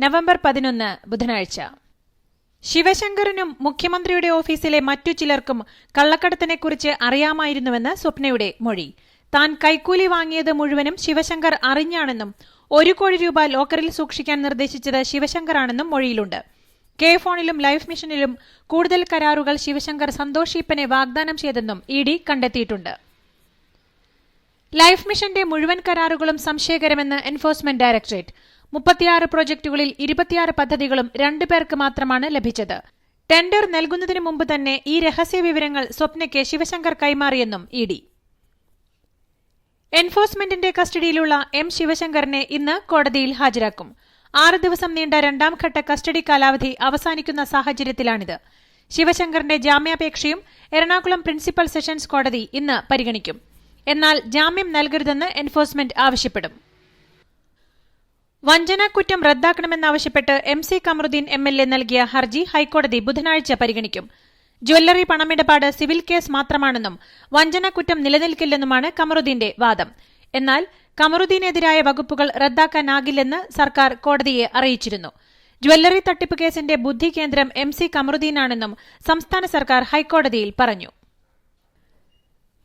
November പതിനൊന്ന് ബുധനാഴ്ച. ശിവശങ്കറിനും മുഖ്യമന്ത്രിയുടെ ഓഫീസിലെ മറ്റു ചിലർക്കും കള്ളക്കടത്തിനെക്കുറിച്ച് അറിയാമായിരുന്നുവെന്ന് സ്വപ്നയുടെ മൊഴി. താൻ കൈക്കൂലി വാങ്ങിയത് മുഴുവനും ശിവശങ്കർ അറിഞ്ഞാണെന്നും ഒരു കോടി രൂപ ലോക്കറിൽ സൂക്ഷിക്കാൻ നിർദ്ദേശിച്ചത് ശിവശങ്കറാണെന്നും മൊഴിയിലുണ്ട്. കെ ഫോണിലും ലൈഫ് മിഷനിലും കൂടുതൽ കരാറുകൾ ശിവശങ്കർ സന്തോഷീപ്പനെ വാഗ്ദാനം ചെയ്തെന്നും ഇ ഡി കണ്ടെത്തിയിട്ടുണ്ട്. ലൈഫ് മിഷന്റെ മുഴുവൻ കരാറുകളും സംശയകരമെന്ന് എൻഫോഴ്സ്മെന്റ് ഡയറക്ടറേറ്റ്. മുപ്പത്തിയാറ് പ്രോജക്ടുകളിൽ ഇരുപത്തിയാറ് പദ്ധതികളും രണ്ടു പേർക്ക് മാത്രമാണ് ലഭിച്ചത്. ടെൻഡർ നൽകുന്നതിന് മുമ്പ് തന്നെ ഈ രഹസ്യ വിവരങ്ങൾ സ്വപ്നയ്ക്ക് ശിവശങ്കർ കൈമാറിയെന്നും ഇ ഡി. എൻഫോഴ്സ്മെന്റിന്റെ കസ്റ്റഡിയിലുള്ള എം ശിവശങ്കറിനെ ഇന്ന് കോടതിയിൽ ഹാജരാക്കും. ആറ് ദിവസം നീണ്ട രണ്ടാം ഘട്ട കസ്റ്റഡി കാലാവധി അവസാനിക്കുന്ന സാഹചര്യത്തിലാണിത്. ശിവശങ്കറിന്റെ ജാമ്യാപേക്ഷയും എറണാകുളം പ്രിൻസിപ്പൽ സെഷൻസ് കോടതി ഇന്ന് പരിഗണിക്കും. എന്നാൽ ജാമ്യം നൽകരുതെന്ന് എൻഫോഴ്സ്മെന്റ് ആവശ്യപ്പെടും. വഞ്ചനാക്കുറ്റം റദ്ദാക്കണമെന്നാവശ്യപ്പെട്ട് M C Kamaruddin M L A നൽകിയ ഹർജി ഹൈക്കോടതി ബുധനാഴ്ച പരിഗണിക്കും. ജ്വല്ലറി പണമിടപാട് സിവിൽ കേസ് മാത്രമാണെന്നും വഞ്ചനാക്കുറ്റം നിലനിൽക്കില്ലെന്നുമാണ് കമറുദ്ദീന്റെ വാദം. എന്നാൽ കമറുദ്ദീനെതിരായ വകുപ്പുകൾ റദ്ദാക്കാനാകില്ലെന്ന് സർക്കാർ കോടതിയെ അറിയിച്ചിരുന്നു. ജ്വല്ലറി തട്ടിപ്പ് കേസിന്റെ ബുദ്ധി കേന്ദ്രം എം സി കമറുദ്ദീനാണെന്നും സംസ്ഥാന സർക്കാർ ഹൈക്കോടതിയിൽ പറഞ്ഞു.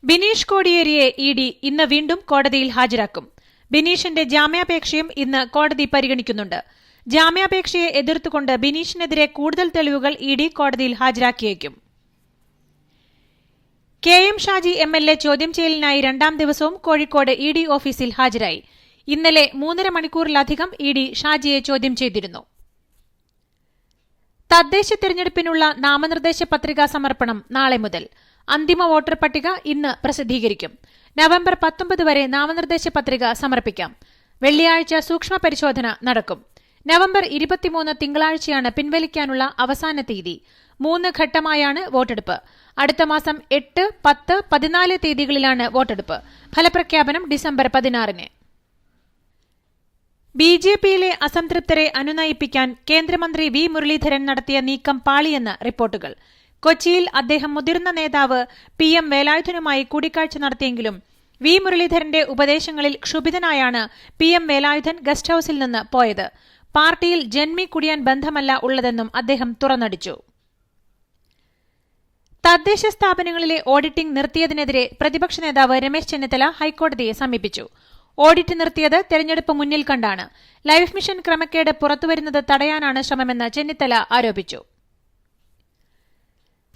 ബിനീഷ് കോടിയേരിയെ ഇ ഡി ഇന്ന് വീണ്ടും കോടതിയിൽ ഹാജരാക്കും. ബിനീഷിന്റെ ജാമ്യാപേക്ഷയും ഇന്ന് കോടതി പരിഗണിക്കുന്നുണ്ട്. ജാമ്യാപേക്ഷയെ എതിർത്തുകൊണ്ട് ബിനീഷിനെതിരെ കൂടുതൽ തെളിവുകൾ ഇ ഡി കോടതിയിൽ ഹാജരാക്കിയേക്കും. K M Shaji M L A ചോദ്യം ചെയ്യലിനായി രണ്ടാം ദിവസവും കോഴിക്കോട് ഇ ഡി ഓഫീസിൽ ഹാജരായി. ഇന്നലെ മൂന്നര മണിക്കൂറിലധികം ഇ ഡി ഷാജിയെ ചോദ്യം ചെയ്തിരുന്നു. തദ്ദേശ തെരഞ്ഞെടുപ്പിനുള്ള നാമനിർദ്ദേശ പത്രികാ സമർപ്പണം നാളെ മുതൽ. അന്തിമ വോട്ടർ പട്ടിക ഇന്ന് പ്രസിദ്ധീകരിക്കും. നവംബർ പത്തൊമ്പത് വരെ നാമനിർദ്ദേശ പത്രിക സമർപ്പിക്കാം. വെള്ളിയാഴ്ച സൂക്ഷ്മ പരിശോധന നടക്കും. നവംബർ ഇരുപത്തിമൂന്ന് തിങ്കളാഴ്ചയാണ് പിൻവലിക്കാനുള്ള അവസാന തീയതി. മൂന്ന് ഘട്ടമായാണ് വോട്ടെടുപ്പ്. അടുത്ത മാസം എട്ട് പത്ത് പതിനാല് തീയതികളിലാണ് വോട്ടെടുപ്പ്. ഫലപ്രഖ്യാപനം ഡിസംബർ പതിനാറിന്. ബി ജെ പിയിലെ അസംതൃപ്തരെ അനുനയിപ്പിക്കാൻ കേന്ദ്രമന്ത്രി വി മുരളീധരൻ നടത്തിയ നീക്കം പാളിയെന്ന് റിപ്പോർട്ടുകൾ. കൊച്ചിയിൽ അദ്ദേഹം മുതിർന്ന നേതാവ് പി എം വേലായുധനുമായി കൂടിക്കാഴ്ച നടത്തിയെങ്കിലും വി മുരളീധരന്റെ ഉപദേശങ്ങളിൽ ക്ഷുഭിതനായാണ് പി എം വേലായുധൻ ഗസ്റ്റ് ഹൌസിൽ നിന്ന് പോയത്. പാർട്ടിയിൽ ജന്മി കുടിയാൻ ബന്ധമല്ല ഉള്ളതെന്നും അദ്ദേഹം തുറന്നടിച്ചു. തദ്ദേശ സ്ഥാപനങ്ങളിലെ ഓഡിറ്റിംഗ് നിർത്തിയതിനെതിരെ പ്രതിപക്ഷ നേതാവ് രമേശ് ചെന്നിത്തല ഹൈക്കോടതിയെ സമീപിച്ചു. ഓഡിറ്റ് നിർത്തിയത് തെരഞ്ഞെടുപ്പ് മുന്നിൽ കണ്ടാണ്. ലൈഫ് മിഷൻ ക്രമക്കേട് പുറത്തുവരുന്നത് തടയാനാണ് ശ്രമമെന്ന് ചെന്നിത്തല ആരോപിച്ചു.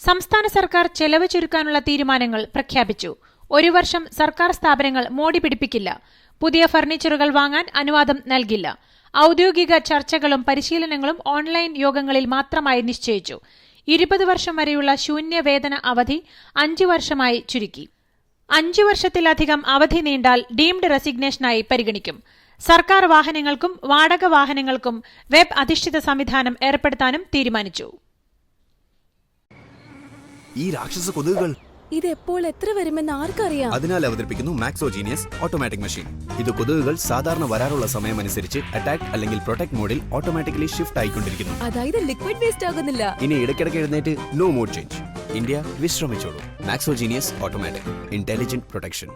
സംസ്ഥാന സർക്കാർ ചെലവ് ചുരുക്കാനുള്ള തീരുമാനങ്ങൾ പ്രഖ്യാപിച്ചു. ഒരു വർഷം സർക്കാർ സ്ഥാപനങ്ങൾ മോടി പിടിപ്പിക്കില്ല. പുതിയ ഫർണിച്ചറുകൾ വാങ്ങാൻ അനുവാദം നൽകില്ല. ഔദ്യോഗിക ചർച്ചകളും പരിശീലനങ്ങളും ഓൺലൈൻ യോഗങ്ങളിൽ മാത്രമായി നിശ്ചയിച്ചു. ഇരുപത് വർഷം വരെയുള്ള ശൂന്യവേതന അവധി അഞ്ചു വർഷമായി ചുരുക്കി. അഞ്ചു വർഷത്തിലധികം അവധി നീണ്ടാൽ ഡീംഡ് റെസിഗ്നേഷനായി പരിഗണിക്കും. സർക്കാർ വാഹനങ്ങൾക്കും വാടക വാഹനങ്ങൾക്കും വെബ് അധിഷ്ഠിത സംവിധാനം ഏർപ്പെടുത്താനും തീരുമാനിച്ചു. ഈ രാക്ഷസ കൊതുകുകൾ ഇത് എപ്പോൾ എത്ര വരുമെന്ന് ആർക്കറിയാം? അതിനാൽ അവതരിപ്പിക്കുന്നു മാക്സോജീനിയസ് ഓട്ടോമാറ്റിക് മെഷീൻ ഇത് കൊതുകുകൾ സാധാരണ വരാറുള്ള സമയം അനുസരിച്ച് അറ്റാക്ക് അല്ലെങ്കിൽ പ്രൊട്ടക്ട് മോഡിൽ ഓട്ടോമാറ്റിക്കലി ഷിഫ്റ്റ് ആയിക്കൊണ്ടിരിക്കുന്നു. അതായത് ലിക്വിഡ് വേസ്റ്റ് ആകുന്നില്ല. ഇനി ഇടയ്ക്കിടയ്ക്ക് എഴുന്നേറ്റ് no mode change India വിശ്രമിച്ചോളൂ. Maxogenius automatic intelligent protection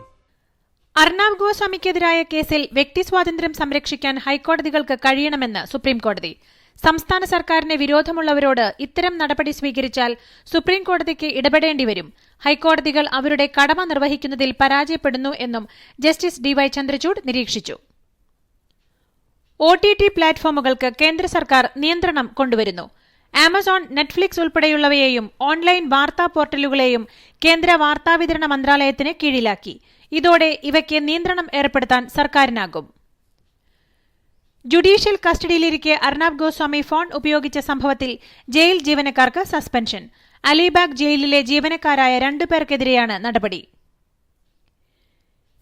Arnab ഗോസ്വാമിക്കെതിരായ കേസിൽ വ്യക്തി സ്വാതന്ത്ര്യം സംരക്ഷിക്കാൻ ഹൈക്കോടതികൾക്ക് കഴിയണമെന്ന് സുപ്രീംകോടതി. സംസ്ഥാന സർക്കാരിന് വിരോധമുള്ളവരോട് ഇത്തരം നടപടി സ്വീകരിച്ചാൽ സുപ്രീംകോടതിക്ക് ഇടപെടേണ്ടി വരും. ഹൈക്കോടതികൾ അവരുടെ കടമ നിർവഹിക്കുന്നതിൽ പരാജയപ്പെടുന്നു എന്നും ജസ്റ്റിസ് ഡിവൈ ചന്ദ്രചൂഡ് നിരീക്ഷിച്ചു. ഒ ടി ടി പ്ലാറ്റ്ഫോമുകൾക്ക് കേന്ദ്ര സർക്കാർ നിയന്ത്രണം കൊണ്ടുവരുന്നു. ആമസോൺ നെറ്റ്ഫ്ലിക്സ് ഉൾപ്പെടെയുള്ളവയെയും ഓൺലൈൻ വാർത്താ പോർട്ടലുകളെയും കേന്ദ്ര വാർത്താവിതരണ മന്ത്രാലയത്തിന് കീഴിലാക്കി. ഇതോടെ ഇവയ്ക്ക് നിയന്ത്രണം ഏർപ്പെടുത്താൻ സർക്കാരിനാകും. ജുഡീഷ്യൽ കസ്റ്റഡിയിലിരിക്കെ അർണാബ് ഗോസ്വാമി ഫോൺ ഉപയോഗിച്ച സംഭവത്തിൽ ജയിൽ ജീവനക്കാർക്ക് സസ്പെൻഷൻ. അലിബാഗ് ജയിലിലെ ജീവനക്കാരായ രണ്ടുപേർക്കെതിരെയാണ് നടപടി.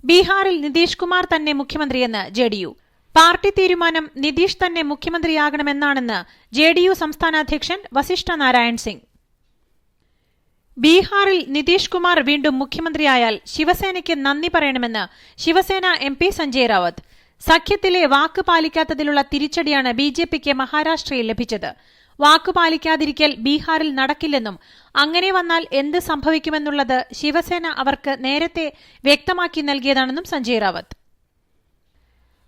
ബീഹാറിൽ നിതീഷ് കുമാർ തന്നെ മുഖ്യമന്ത്രിയെന്ന് ജെഡിയു പാർട്ടി തീരുമാനം നിതീഷ് തന്നെ മുഖ്യമന്ത്രിയാകണമെന്നാണെന്ന് ജെ ഡി യു സംസ്ഥാന അധ്യക്ഷൻ വസിഷ്ഠ നാരായൺ സിംഗ്. ബീഹാറിൽ നിതീഷ് കുമാർ വീണ്ടും മുഖ്യമന്ത്രിയായാൽ ശിവസേനയ്ക്ക് നന്ദി പറയണമെന്ന് ശിവസേന എം പി സഞ്ജയ് റാവത്ത്. സഖ്യത്തിലെ വാക്ക് പാലിക്കാത്തതിലുള്ള തിരിച്ചടിയാണ് ബി ജെ പിക്ക് മഹാരാഷ്ട്രയിൽ ലഭിച്ചത്. വാക്ക് പാലിക്കാതിരിക്കൽ ബീഹാറിൽ നടക്കില്ലെന്നും അങ്ങനെ വന്നാൽ എന്ത് സംഭവിക്കുമെന്നുള്ളത് ശിവസേന അവർക്ക് നേരത്തെ വ്യക്തമാക്കി നൽകിയതാണെന്നും സഞ്ജയ് റാവത്ത്.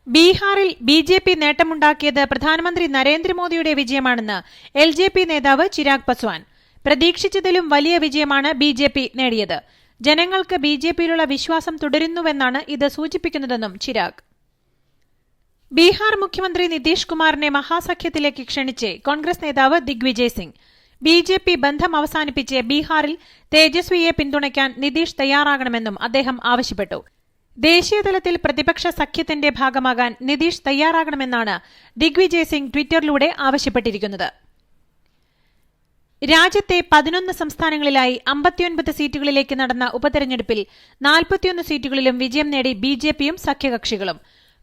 ബീഹാറിൽ ബി ജെ പി നേട്ടമുണ്ടാക്കിയത് പ്രധാനമന്ത്രി നരേന്ദ്രമോദിയുടെ വിജയമാണെന്ന് എൽ ജെ പി നേതാവ് ചിരാഗ് പസ്വാൻ. പ്രതീക്ഷിച്ചതിലും വലിയ വിജയമാണ് ബി ജെ പി നേടിയത്. ജനങ്ങൾക്ക് ബി ജെ പിയിലുള്ള വിശ്വാസം തുടരുന്നുവെന്നാണ് ഇത് സൂചിപ്പിക്കുന്നതെന്നും ചിരാഗ്. ബീഹാർ മുഖ്യമന്ത്രി നിതീഷ് കുമാറിനെ മഹാസഖ്യത്തിലേക്ക് ക്ഷണിച്ച് കോൺഗ്രസ് നേതാവ് Digvijay Singh. B J P ബന്ധം അവസാനിപ്പിച്ച് ബീഹാറിൽ തേജസ്വിയെ പിന്തുണയ്ക്കാൻ നിതീഷ് തയ്യാറാകണമെന്നും അദ്ദേഹം ആവശ്യപ്പെട്ടു. ദേശീയതലത്തിൽ പ്രതിപക്ഷ സഖ്യത്തിന്റെ ഭാഗമാകാൻ നിതീഷ് തയ്യാറാകണമെന്നാണ് ദിഗ്വിജയ് സിംഗ് ട്വിറ്ററിലൂടെ ആവശ്യപ്പെട്ടിരിക്കുന്നത്. രാജ്യത്തെ പതിനൊന്ന് സംസ്ഥാനങ്ങളിലായി അമ്പത്തിയൊൻപത് സീറ്റുകളിലേക്ക് നടന്ന ഉപതെരഞ്ഞെടുപ്പിൽ നാൽപ്പത്തിയൊന്ന് സീറ്റുകളിലും വിജയം നേടി ബി ജെ പിയും സഖ്യകക്ഷികളും.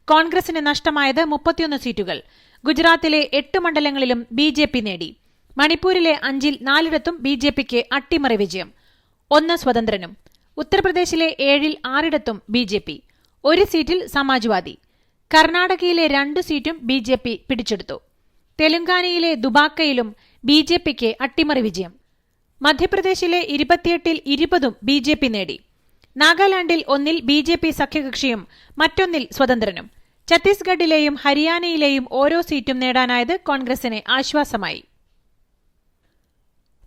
കോൺഗ്രസിന് നഷ്ടമായത് മുപ്പത്തിയൊന്ന് സീറ്റുകൾ. ഗുജറാത്തിലെ എട്ട് മണ്ഡലങ്ങളിലും ബി ജെ പി നേടി. മണിപ്പൂരിലെ അഞ്ചിൽ നാലിടത്തും ബി ജെ പിക്ക് അട്ടിമറി വിജയം. ഒന്ന് സ്വതന്ത്രനും. ഉത്തർപ്രദേശിലെ ഏഴിൽ ആറിടത്തും ബി ജെ പി. ഒരു സീറ്റിൽ സമാജ്വാദി. കർണാടകയിലെ രണ്ട് സീറ്റും ബി ജെ പി പിടിച്ചെടുത്തു. തെലങ്കാനയിലെ ദുബാക്കയിലും ബി ജെ പിക്ക് അട്ടിമറി വിജയം. മധ്യപ്രദേശിലെ ഇരുപത്തിയെട്ടിൽ ഇരുപതും ബി ജെ പി നേടി. നാഗാലാൻഡിൽ ഒന്നിൽ ബി ജെ പി സഖ്യകക്ഷിയും മറ്റൊന്നിൽ സ്വതന്ത്രനും. ഛത്തീസ്ഗഡിലെയും ഹരിയാനയിലെയും ഓരോ സീറ്റും നേടാനായത് കോൺഗ്രസിന് ആശ്വാസമായി.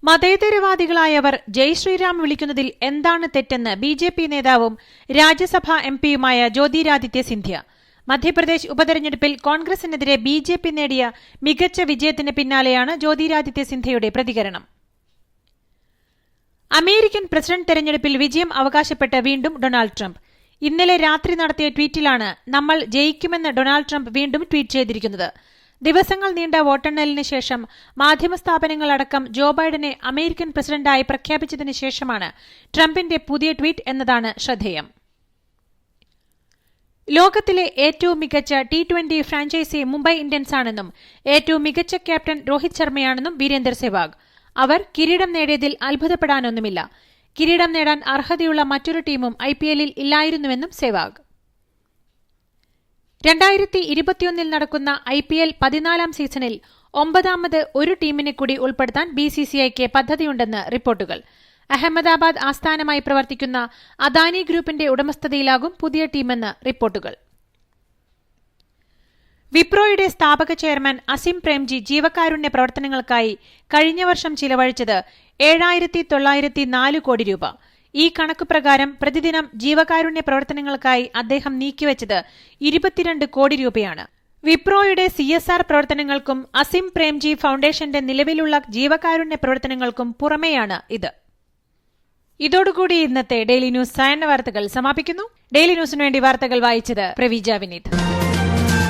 മതേതരവാദികളായവർ ജയ് ശ്രീറാം വിളിക്കുന്നതിൽ എന്താണ് തെറ്റെന്ന് ബി ജെ പി നേതാവും രാജ്യസഭാ എം പിയുമായ ജ്യോതിരാദിത്യ സിന്ധ്യ. മധ്യപ്രദേശ് ഉപതെരഞ്ഞെടുപ്പിൽ കോൺഗ്രസിനെതിരെ ബി ജെ പി നേടിയ മികച്ച വിജയത്തിന് പിന്നാലെയാണ് ജ്യോതിരാദിത്യ സിന്ധ്യയുടെ പ്രതികരണം. അമേരിക്കൻ പ്രസിഡന്റ് തെരഞ്ഞെടുപ്പിൽ വിജയം അവകാശപ്പെട്ട് വീണ്ടും ഡൊണാൾഡ് ട്രംപ്. ഇന്നലെ രാത്രി നടത്തിയ ട്വീറ്റിലാണ് നമ്മൾ ജയിക്കുമെന്ന് ഡൊണാൾഡ് ട്രംപ് വീണ്ടും ട്വീറ്റ് ചെയ്തിരിക്കുന്നത്. ദിവസങ്ങൾ നീണ്ട വോട്ടെണ്ണലിന് ശേഷം മാധ്യമ മാധ്യമസ്ഥാപനങ്ങളടക്കം ജോ ബൈഡനെ അമേരിക്കൻ പ്രസിഡന്റായി പ്രഖ്യാപിച്ചതിന് ശേഷമാണ് ട്രംപിന്റെ പുതിയ ട്വീറ്റ് എന്നതാണ് ശ്രദ്ധേയം. ലോകത്തിലെ ഏറ്റവും മികച്ച T twenty franchise Mumbai Indians ആണെന്നും ഏറ്റവും മികച്ച ക്യാപ്റ്റൻ രോഹിത് ശർമ്മയാണെന്നും വീരേന്ദർ സെവാഗ്. അവർ കിരീടം നേടിയതിൽ അത്ഭുതപ്പെടാനൊന്നുമില്ല. കിരീടം നേടാൻ അർഹതയുള്ള മറ്റൊരു ടീമും ഐ പി എല്ലിൽ ഇല്ലായിരുന്നുവെന്നും സെവാഗ്. രണ്ടായിരത്തി ഇരുപത്തിയൊന്നിൽ നടക്കുന്ന ഐ പി എൽ പതിനാലാം സീസണിൽ ഒമ്പതാമത് ഒരു ടീമിനെ കൂടി ഉൾപ്പെടുത്താൻ ബി സി സി ഐക്ക് പദ്ധതിയുണ്ടെന്ന് റിപ്പോർട്ടുകൾ. അഹമ്മദാബാദ് ആസ്ഥാനമായി പ്രവർത്തിക്കുന്ന അദാനി ഗ്രൂപ്പിന്റെ ഉടമസ്ഥതയിലാകും പുതിയ ടീമെന്ന് റിപ്പോർട്ടുകൾ. വിപ്രോയുടെ സ്ഥാപക ചെയർമാൻ അസിം പ്രേംജി ജീവകാരുണ്യ പ്രവർത്തനങ്ങൾക്കായി കഴിഞ്ഞ വർഷം ചിലവഴിച്ചത് ഏഴായിരത്തി തൊള്ളായിരത്തി നാല് കോടി രൂപ. ഈ കണക്ക് പ്രകാരം പ്രതിദിനം ജീവകാരുണ്യ പ്രവർത്തനങ്ങൾക്കായി അദ്ദേഹം നീക്കിവച്ചത് ഇരുപത്തിരണ്ട് കോടി രൂപയാണ്. വിപ്രോയുടെ സി എസ് ആർ പ്രവർത്തനങ്ങൾക്കും അസിം പ്രേംജി ഫൌണ്ടേഷന്റെ നിലവിലുള്ള ജീവകാരുണ്യ പ്രവർത്തനങ്ങൾക്കും പുറമെയാണ് ഇത്. ഇതോടുകൂടി ഇന്നത്തെ ഡെയിലി ന്യൂസ് സായന്ന വാർത്തകൾ സമാപിക്കുന്നു. ഡെയിലി ന്യൂസിനു വേണ്ടി വാർത്തകൾ വായിച്ചത് Praveeja Vineeth.